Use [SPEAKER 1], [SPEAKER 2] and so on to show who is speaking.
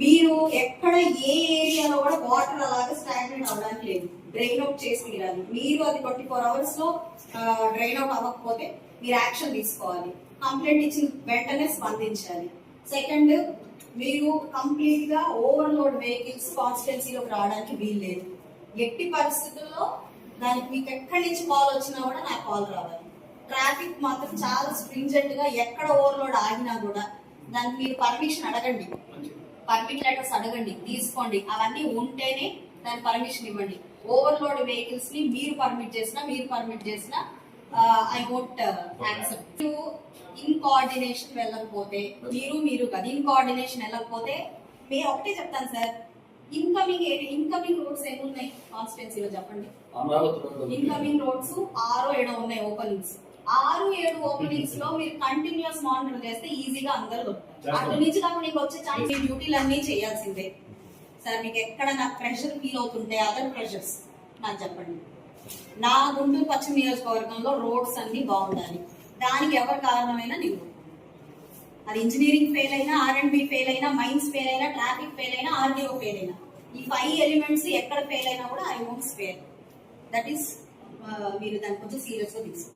[SPEAKER 1] మీరు ఎక్కడ ఏ ఏరియాలో కూడా వాటర్ అలాగే స్టాగ్నెంట్ అవ్వడానికి లేదు. డ్రైన్ అవుట్ చేసి తీరాలి. మీరు అది ట్వంటీ ఫోర్ అవర్స్లో డ్రైన్ అవుట్ అవ్వకపోతే మీరు యాక్షన్ తీసుకోవాలి. కంప్లైంట్ ఇచ్చిన వెంటనే స్పందించాలి. సెకండ్ మీరు కంప్లీట్గా ఓవర్లోడ్ వెహికల్స్ కాన్స్టిట్యున్సీలోకి రావడానికి వీలు లేదు ఎట్టి పరిస్థితుల్లో దానికి మీకు ఎక్కడి నుంచి కాల్ వచ్చినా కూడా నాకు కాల్ రావాలి. ట్రాఫిక్ మాత్రం చాలా స్ట్రింజెంట్గా ఎక్కడ ఓవర్లోడ్ ఆగినా కూడా దానికి మీరు పర్మిషన్ అడగండి. పర్మిట్ లెటర్స్ అడగండి తీసుకోండి. అవన్నీ ఉంటేనే దాని పర్మిషన్ ఇవ్వండి. ఓవర్లోడ్ వెహికల్స్ని మీరు పర్మిట్ చేసినా మీరు పర్మిట్ చేసినా I won't accept in coordination వెళ్ళకపోతే మీరు మీరు కదా. ఇన్ కోఆర్డినేషన్ వెళ్ళకపోతే మీరు ఒకటే చెప్తాను సార్. ఇన్కమింగ్ ఇన్కమింగ్ రోడ్స్ ఉన్నాయి? కాన్స్టిట్యున్సీలో చెప్పండి. ఇన్కమింగ్ రోడ్స్ ఆరు ఏడు ఉన్నాయి ఓపెనింగ్స్ ఆరు ఏడు ఓపెనింగ్స్లో మీరు కంటిన్యూస్ మానిటర్ చేస్తే ఈజీగా అందరూ దొరుకుతారు అటు నుంచి కాకుండా మీకు వచ్చే ఛాన్స్ మీ డ్యూటీలు అన్ని చేయాల్సిందే. సార్ మీకు ఎక్కడ నాకు ప్రెషర్ ఫీల్ అవుతుంటే అదర్ ప్రెషర్స్ నాకు చెప్పండి. నా గుంటూరు పశ్చిమ నియోజకవర్గంలో రోడ్స్ అన్ని బాగుండాలి. దానికి ఎవరు కారణమైనా నేను. అది ఇంజనీరింగ్ ఫెయిల్ అయినా ఆర్ అండ్ బి ఫెయిల్ అయినా మైన్స్ ఫెయిల్ అయినా ట్రాఫిక్ ఫెయిల్ అయినా ఆర్డీఓ ఫెయిల్ అయినా. ఈ ఫైవ్ ఎలిమెంట్స్ ఎక్కడ ఫెయిల్ అయినా కూడా I won't spare that is మీరు దాన్ని కొంచెం సీరియస్గా తీసుకోండి.